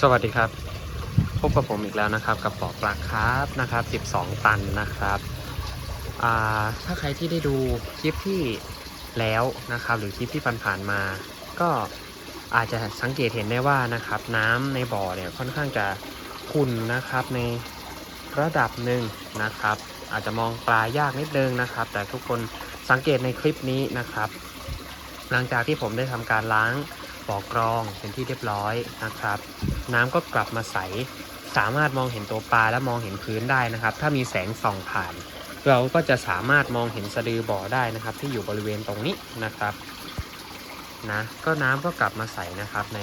สวัสดีครับ พบกับผมอีกแล้วนะครับ กับบ่อปลาคาร์ฟนะครับ 12 ตันนะครับถ้าใครที่ได้ดูคลิปที่แล้วนะครับ หรือคลิปที่ผ่านๆมา ก็อาจจะสังเกตเห็นได้ว่านะครับ น้ำในบ่อเนี่ยค่อนข้างจะขุ่นนะครับในระดับหนึ่งนะครับ อาจจะมองปลายากนิดนึงนะครับ แต่ทุกคนสังเกตในคลิปนี้นะครับ หลังจากที่ผมได้ทำการล้างบ่อกรองเป็นที่เรียบร้อยนะครับ น้ำก็กลับมาใส สามารถมองเห็นตัวปลาและมองเห็นพื้นได้นะครับ ถ้ามีแสงส่องผ่าน เราก็จะสามารถมองเห็นสะดือบ่อได้นะครับ ที่อยู่บริเวณตรงนี้นะครับนะก็น้ำก็กลับมาใสนะครับใน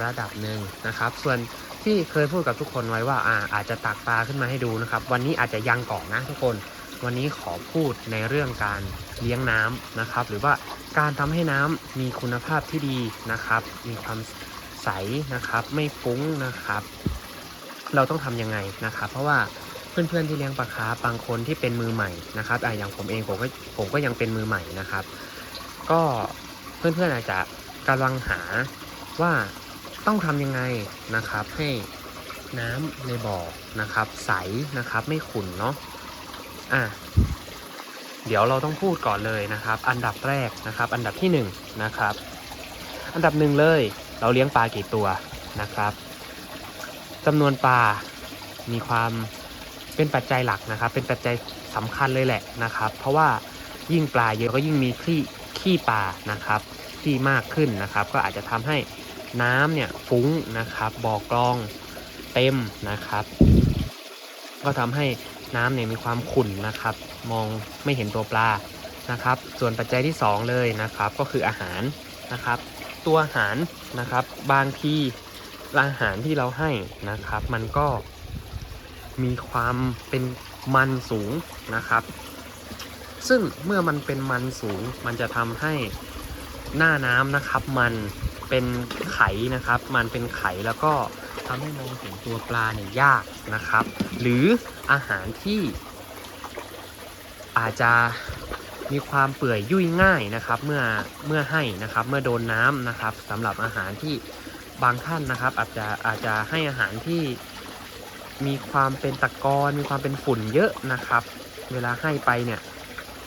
ระดับหนึ่งนะครับ ส่วนที่เคยพูดกับทุกคนไว้ว่าอ่าอาจจะตักปลาขึ้นมาให้ดูนะครับ วันนี้อาจจะยังก่อนนะทุกคน วันนี้ขอพูดในเรื่องการเลี้ยงน้ำนะครับ หรือว่าการทำให้น้ำมีคุณภาพที่ดีนะครับ มีความ ใสนะครับ ไม่ฟุ้งนะครับ เราต้องทำยังไงนะครับ เพราะว่าเพื่อนๆที่เลี้ยงปลาคาร์ฟบางคนที่เป็นมือใหม่นะครับอะอย่างผมเองผมก็ผมก็ยังเป็นมือใหม่นะครับ ก็เพื่อนๆอาจจะกำลังหาว่าต้องทำยังไงนะครับ ให้น้ำในบ่อนะครับ ใสนะครับ ไม่ขุ่นเนาะอะเดี๋ยวเราต้องพูดก่อนเลยนะครับ อันดับแรกนะครับ อันดับที่หนึ่งนะครับ อันดับหนึ่งเลย เราเลี้ยงปลากี่ตัวนะครับจำนวนปลามีความเป็นปัจจัยหลักนะครับ เป็นปัจจัยสำคัญเลยแหละนะครับ เพราะว่ายิ่งปลาเยอะก็ยิ่งมีขี้ขี้ปลานะครับที่มากขึ้นนะครับ ก็อาจจะทำให้น้ำเนี่ยฟุ้งนะครับบ่อกรองเต็มนะครับ ก็ทำให้น้ำเนี่ยมีความขุ่นนะครับ มองไม่เห็นตัวปลานะครับ ส่วนปัจจัยที่ 2 เลยนะครับ ก็คืออาหารนะครับ ตัวอาหารนะครับ บางทีอาหารที่เราให้นะครับ มันก็มีความเป็นมันสูงนะครับ ซึ่งเมื่อมันเป็นมันสูง มันจะทำให้หน้าน้ำนะครับ มันเป็นไขนะครับ มันเป็นไขแล้วก็ทำให้มองเห็นตัวปลาเนี่ยยากนะครับ หรืออาหารที่อาจจะ มีความเปื่อยยุ่ยง่ายนะครับเมื่อเมื่อให้นะครับเมื่อโดนน้ำนะครับสำหรับอาหารที่บางท่านนะครับ อาจจะอาจจะให้อาหารที่มีความเป็นตะกอนมีความเป็นฝุ่นเยอะนะครับ เวลาให้ไปเนี่ย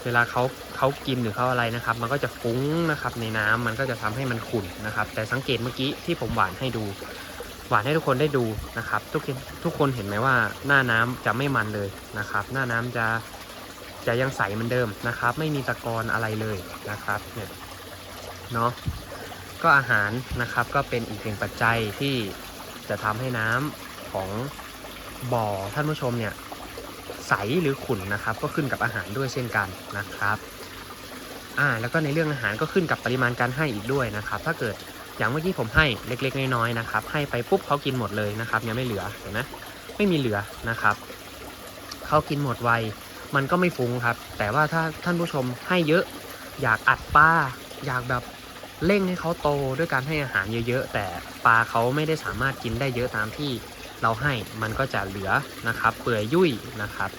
เวลาเขาเขากินหรือเขาอะไรนะครับ มันก็จะฟุ้งนะครับในน้ำมันก็จะทำให้มันขุ่นนะครับ แต่สังเกตเมื่อกี้ที่ผมหวานให้ดู หวานให้ทุกคนได้ดูนะครับ ทุกทุกคนเห็นไหมว่าหน้าน้ำจะไม่มันเลยนะครับ หน้าน้ำจะ จะยังใสเหมือนเดิมนะครับ ไม่มีตะกอนอะไรเลยนะครับเนี่ยเนาะก็อาหารนะครับก็เป็นอีกหนึ่งปัจจัยที่จะทำให้น้ำของบ่อท่านผู้ชมเนี่ยใสหรือขุ่นนะครับ ก็ขึ้นกับอาหารด้วยเช่นกันนะครับอ่าแล้วก็ในเรื่องอาหารก็ขึ้นกับปริมาณการให้อีกด้วยนะครับ ถ้าเกิดอย่างเมื่อกี้ผมให้เล็กๆน้อยๆนะครับ ให้ไปปุ๊บเขากินหมดเลยนะครับยังไม่เหลือเห็นไหมไม่มีเหลือนะครับเขากินหมดไว มันก็ไม่ฟุ้งครับ แต่ว่าถ้าท่านผู้ชมให้เยอะ อยากอัดปลาอยากแบบเร่งให้เขาโตด้วยการให้อาหารเยอะๆ แต่ปลาเขาไม่ได้สามารถกินได้เยอะตามที่เราให้มันก็จะเหลือนะครับ เปื่อยยุ่ยนะครับ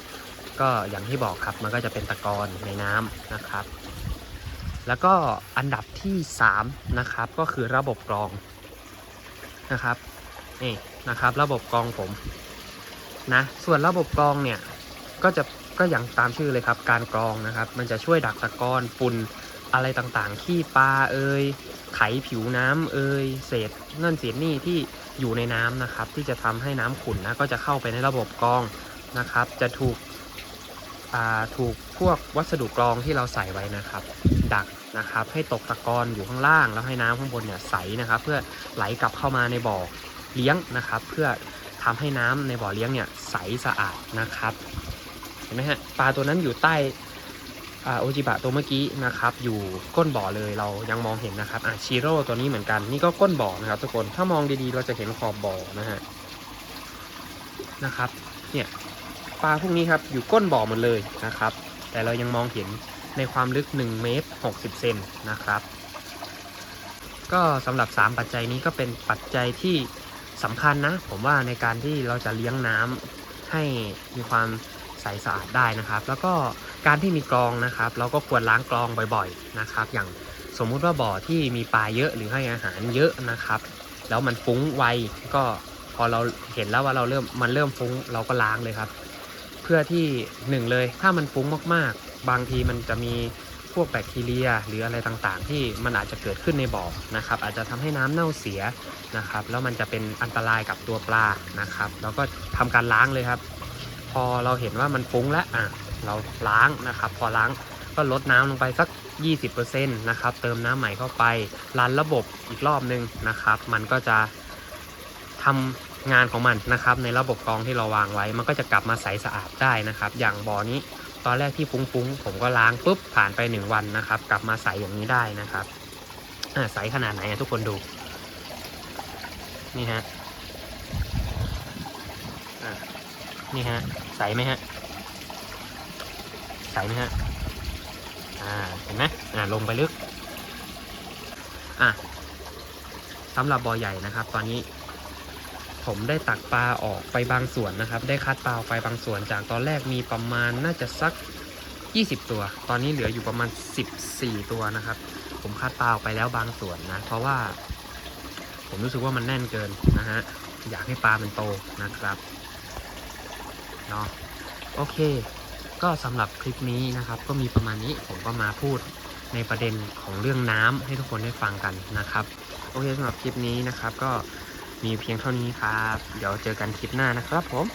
ก็อย่างที่บอกครับมันก็จะเป็นตะกอนในน้ำนะครับ แล้วก็อันดับที่ 3 นะครับ ก็คือระบบกรองนะครับนี่นะครับ ระบบกรองผมนะส่วนระบบกรองเนี่ยก็จะ ก็อย่างตามชื่อเลยครับ การกรองนะครับ มันจะช่วยดักตะกอนฝุ่นอะไรต่างๆ ขี้ปลาเอ่ยไขผิวน้ำเอ่ยเศษนั่นเศษนี่ที่อยู่ในน้ำนะครับ ที่จะทำให้น้ำขุ่นนะก็จะเข้าไปในระบบกรองนะครับ จะถูกถูกพวกวัสดุกรองที่เราใส่ไว้นะครับ ดักนะครับ ให้ตกตะกอนอยู่ข้างล่าง แล้วให้น้ำข้างบนเนี่ยใสนะครับ เพื่อไหลกลับเข้ามาในบ่อเลี้ยงนะครับ เพื่อทำให้น้ำในบ่อเลี้ยงเนี่ยใสสะอาดนะครับ ห็นไหมฮะปลาตัวนั้นอยู่ใต้อ่าโอจิบะตัวเมื่อกี้นะครับอยู่ก้นบ่อเลยเรายังมองเห็นนะครับอ่าชิโร่ตัวนี้เหมือนกันนี่ก็ก้นบ่อนะครับทุกคนถ้ามองดีๆเราจะเห็นขอบบ่อนะฮะนะครับเนี่ยปลาพวกนี้ครับอยู่ก้นบ่อหมดเลยนะครับ แต่เรายังมองเห็นในความลึก1เมตร60เซนนะครับก็สำหรับ 3 ปัจจัยนี้ก็เป็นปัจจัยที่สำคัญนะ ผมว่าในการที่เราจะเลี้ยงน้ำให้มีความ ใสสะอาดได้นะครับ แล้วก็การที่มีกรองนะครับ เราก็ควรล้างกรองบ่อยๆนะครับ อย่างสมมุติว่าบ่อที่มีปลาเยอะหรือให้อาหารเยอะนะครับ แล้วมันฟุ้งไวก็พอเราเห็นแล้วว่าเราเริ่มมันเริ่มฟุ้งเราก็ล้างเลยครับ เพื่อที่หนึ่งเลยถ้ามันฟุ้งมากๆ บางทีมันจะมีพวกแบคทีเรียหรืออะไรต่างๆ ที่มันอาจจะเกิดขึ้นในบ่อนะครับ อาจจะทำให้น้ำเน่าเสียนะครับ แล้วมันจะเป็นอันตรายกับตัวปลานะครับ แล้วก็ทำการล้างเลยครับ พอเราเห็นว่ามันฟุ้งแล้วอะเราล้างนะครับ พอล้างก็ลดน้ำลงไปสัก 20%นะครับเติมน้ำใหม่เข้าไปรันระบบอีกรอบนึงนะครับ มันก็จะทำงานของมันนะครับ ในระบบกรองที่เราวางไว้ มันก็จะกลับมาใสสะอาดได้นะครับ อย่างบ่อนี้ตอนแรกที่ฟุ้งๆ ผมก็ล้างปุ๊บผ่านไป 1 วันนะครับ กลับมาใสอย่างนี้ได้นะครับใสขนาดไหนอะทุกคนดู นี่ฮะอ่า นี่ฮะ ใสไหมฮะ ใสไหมฮะ อ่า เห็นไหมอ่า ลงไปลึก อะสำหรับบ่อใหญ่นะครับ ตอนนี้ ผมได้ตักปลาออกไปบางส่วนนะครับ ได้คัดปลาออกไปบางส่วนจากตอนแรกมีประมาณน่าจะสัก 20 ตัว ตอนนี้เหลืออยู่ประมาณ 14 ตัวนะครับ ผมคัดปลาออกไปแล้วบางส่วนนะ เพราะว่า ผมรู้สึกว่ามันแน่นเกินนะฮะ อยากให้ปลามันโตนะครับ เนาะโอเค ก็สำหรับคลิปนี้นะครับ ก็มีประมาณนี้ผมก็มาพูดในประเด็นของเรื่องน้ำให้ทุกคนได้ฟังกันนะครับ โอเคสำหรับคลิปนี้นะครับ ก็มีเพียงเท่านี้ครับ เดี๋ยวเจอกันคลิปหน้านะครับผม